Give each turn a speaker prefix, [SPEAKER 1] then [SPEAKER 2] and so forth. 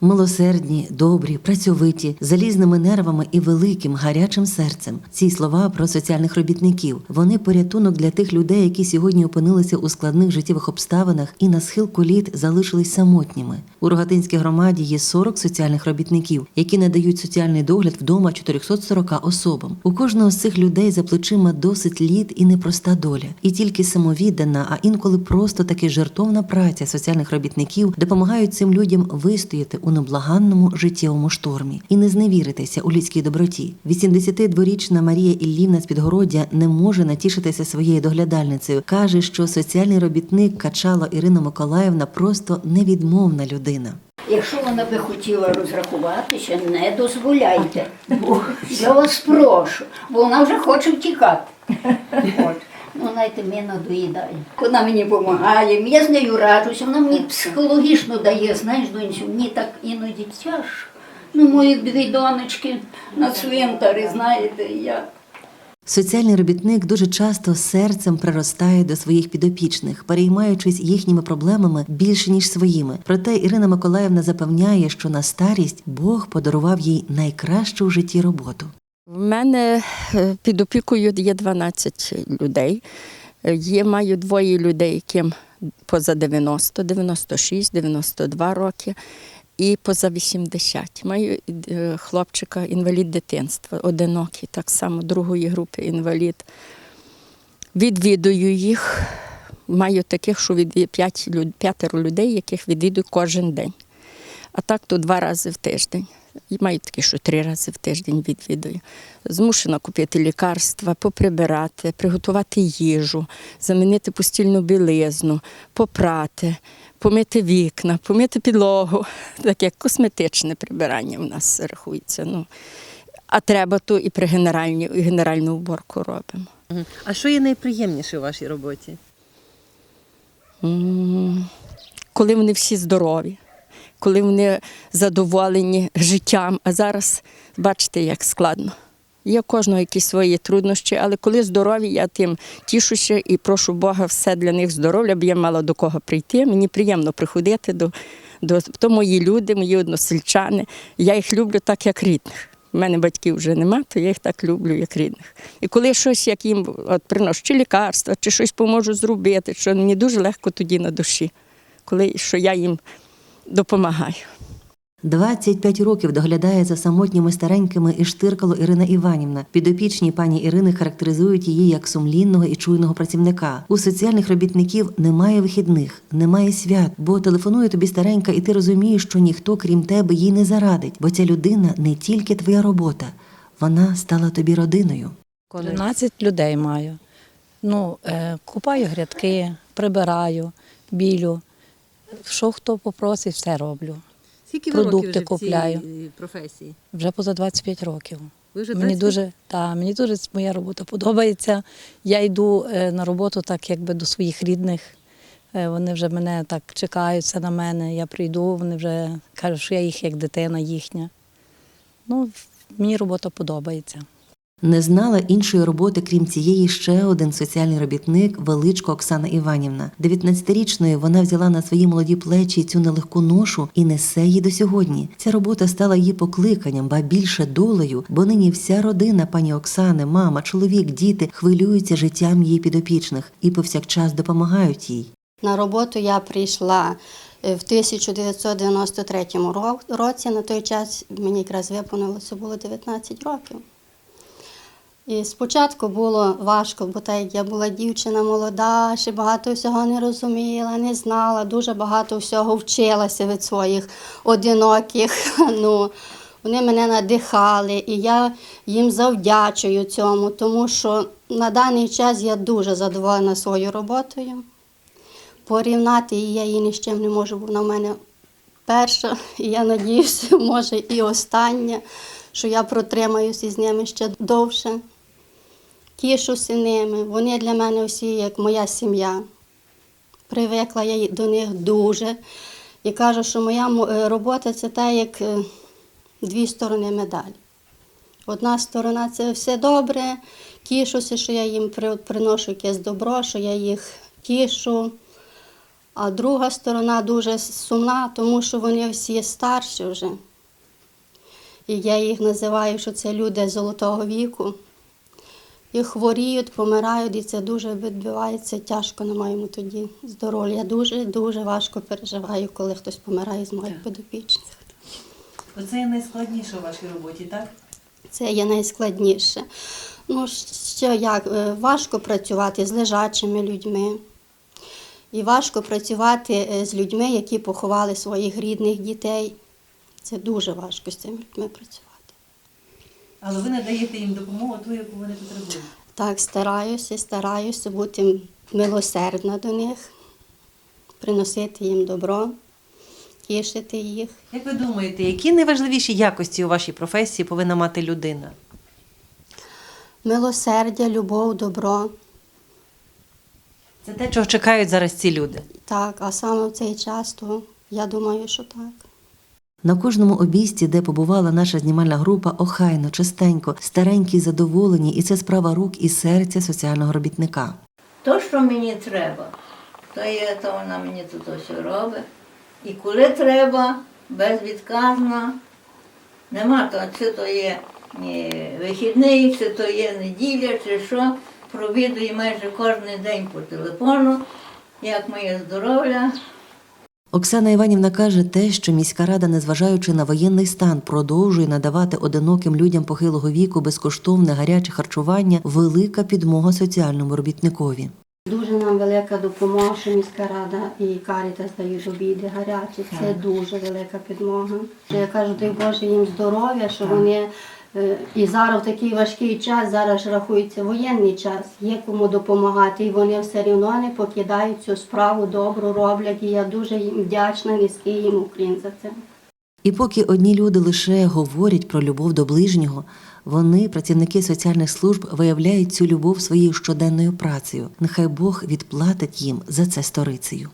[SPEAKER 1] Милосердні, добрі, працьовиті, залізними нервами і великим гарячим серцем. Ці слова про соціальних робітників. Вони порятунок для тих людей, які сьогодні опинилися у складних життєвих обставинах і на схилку літ залишились самотніми. У Рогатинській громаді є 40 соціальних робітників, які надають соціальний догляд вдома 440 особам. У кожного з цих людей за плечима досить літ і непроста доля. І тільки самовіддана, а інколи просто таки жертовна праця соціальних робітників допомагають цим людям вистояти у неблаганному життєвому штормі і не зневіритися у людській доброті. 82-річна Марія Іллівна з Підгородя не може натішитися своєю доглядальницею. каже, що соціальний робітник Качало Ірина Миколаївна просто невідмовна людина.
[SPEAKER 2] Якщо вона би хотіла розрахуватися, не дозволяйте. Бо я вас прошу, бо вона вже хоче втікати. От. Ну, знаєте, ми надоїдає. Вона мені допомагає, я з нею раджуся, вона мені психологічно дає, знаєш, доньцю, мені так іноді тяжко. Ну, мої дві донечки на цвинтарі, знаєте, я.
[SPEAKER 1] Соціальний робітник дуже часто серцем приростає до своїх підопічних, переймаючись їхніми проблемами більше ніж своїми. Проте Ірина Миколаївна запевняє, що на старість Бог подарував їй найкращу в житті роботу.
[SPEAKER 3] В мене е, під опікою є 12 людей. Е, Є, маю двоє людей, яким поза 90, 96, 92 роки і поза 80. Маю е, хлопчика інвалід дитинства, одинокий, так само другої групи інвалід. Відвідую їх. Маю таких, що від п'ятеро людей, яких відвідую кожен день. А так то два рази в тиждень. І маю такі, що три рази в тиждень відвідую. Змушена купити лікарства, поприбирати, приготувати їжу, замінити постільну білизну, попрати, помити вікна, помити підлогу. Таке косметичне прибирання в нас рахується. Ну, а треба, то і при генеральній, і генеральну уборку робимо.
[SPEAKER 4] А що є найприємніше у вашій роботі?
[SPEAKER 3] Коли вони всі здорові, коли вони задоволені життям, а зараз бачите, як складно. Є кожного якісь свої труднощі, але коли здорові, я тим тішуся і прошу Бога все для них здоров'я, бо я мала до кого прийти. Мені приємно приходити до, до то мої люди, мої односельчани. Я їх люблю так, як рідних. У мене батьків вже нема, то я їх так люблю, як рідних. І коли щось, як їм от, приношу, чи лікарства, чи щось поможу зробити, що мені дуже легко тоді на душі, коли що я їм допомагаю.
[SPEAKER 1] 25 років доглядає за самотніми старенькими і штиркало Ірина Іванівна. Підопічні пані Ірини характеризують її як сумлінного і чуйного працівника. У соціальних робітників немає вихідних, немає свят, бо телефонує тобі старенька, і ти розумієш, що ніхто, крім тебе, їй не зарадить, бо ця людина не тільки твоя робота, вона стала тобі родиною.
[SPEAKER 5] 12 людей маю. Ну, е, купаю грядки, прибираю, білю. Що хто попросить, все роблю.
[SPEAKER 4] Скільки
[SPEAKER 5] Продукти
[SPEAKER 4] років вже в
[SPEAKER 5] купляю.
[SPEAKER 4] цій е, професії?
[SPEAKER 5] Вже поза 25 років.
[SPEAKER 4] Ви вже
[SPEAKER 5] Мені
[SPEAKER 4] 25?
[SPEAKER 5] дуже, та, мені дуже моя робота подобається. Я йду е, на роботу так, якби до своїх рідних. Е, Вони вже мене так чекаються на мене. Я прийду, вони вже кажуть, що я їх як дитина їхня. Ну, мені робота подобається.
[SPEAKER 1] Не знала іншої роботи, крім цієї, ще один соціальний робітник Величко Оксана Іванівна. 19-річною вона взяла на свої молоді плечі цю нелегку ношу і несе її до сьогодні. Ця робота стала її покликанням, ба більше долею, бо нині вся родина пані Оксани, мама, чоловік, діти хвилюються життям її підопічних і повсякчас допомагають їй.
[SPEAKER 6] На роботу я прийшла е, в 1993 ро- році. На той час мені якраз виповнилося було 19 років. І спочатку було важко, бо так як я була дівчина молода, ще багато всього не розуміла, не знала, дуже багато всього вчилася від своїх одиноких. Ну, вони мене надихали, і я їм завдячую цьому, тому що на даний час я дуже задоволена своєю роботою. Порівняти її я її ні з чим не можу, бо вона в мене перша, і я надіюся, може і остання, що я протримаюся з ними ще довше. Тішуся ними. Вони для мене всі як моя сім'я. Привикла я до них дуже. І кажу, що моя е, робота це та як е, дві сторони медалі. Одна сторона це все добре, тішуся, що я їм приношу якесь добро, що я їх тішу. А друга сторона дуже сумна, тому що вони всі старші вже. І я їх називаю, що це люди золотого віку. І хворіють, помирають, і це дуже відбувається тяжко на моєму тоді здоров'я. Я дуже дуже важко переживаю, коли хтось помирає з моїх підопічних.
[SPEAKER 4] Оце є найскладніше у вашій роботі, так?
[SPEAKER 6] Це є найскладніше. Ну, що як, е, важко працювати з лежачими людьми. І важко працювати е, з людьми, які поховали своїх рідних дітей. Це дуже важко з цими людьми працювати.
[SPEAKER 4] Але ви надаєте їм допомогу ту, яку вони потребують.
[SPEAKER 6] Так, стараюся, стараюся бути милосердна до них, приносити їм добро, тішити їх.
[SPEAKER 4] Як ви думаєте, які найважливіші якості у вашій професії повинна мати людина?
[SPEAKER 6] Милосердя, любов, добро.
[SPEAKER 4] Це те, чого чекають зараз ці люди.
[SPEAKER 6] Так, а саме в цей час, то я думаю, що так.
[SPEAKER 1] На кожному обійсті, де побувала наша знімальна група, охайно, чистенько, старенькі задоволені, і це справа рук і серця соціального робітника.
[SPEAKER 7] То, що мені треба, то є, то вона мені тут ось робить. І коли треба, безвідказно, нема то, чи то є вихідний, чи то є неділя, чи що, провідую майже кожен день по телефону, як моє здоров'я,
[SPEAKER 1] Оксана Іванівна каже те, що міська рада, незважаючи на воєнний стан, продовжує надавати одиноким людям похилого віку безкоштовне гаряче харчування, велика підмога соціальному робітникові.
[SPEAKER 6] Дуже нам велика допомога, що міська рада і Карітас дають обіди гарячі. Це дуже велика підмога. Я кажу, дай Боже їм здоров'я, що вони і зараз в такий важкий час, зараз рахується воєнний час, є кому допомагати, і вони все одно не покидають цю справу, добру роблять. І я дуже їм вдячна, низький їм уклін за це.
[SPEAKER 1] І поки одні люди лише говорять про любов до ближнього, вони, працівники соціальних служб, виявляють цю любов своєю щоденною працею. Нехай Бог відплатить їм за це сторицею.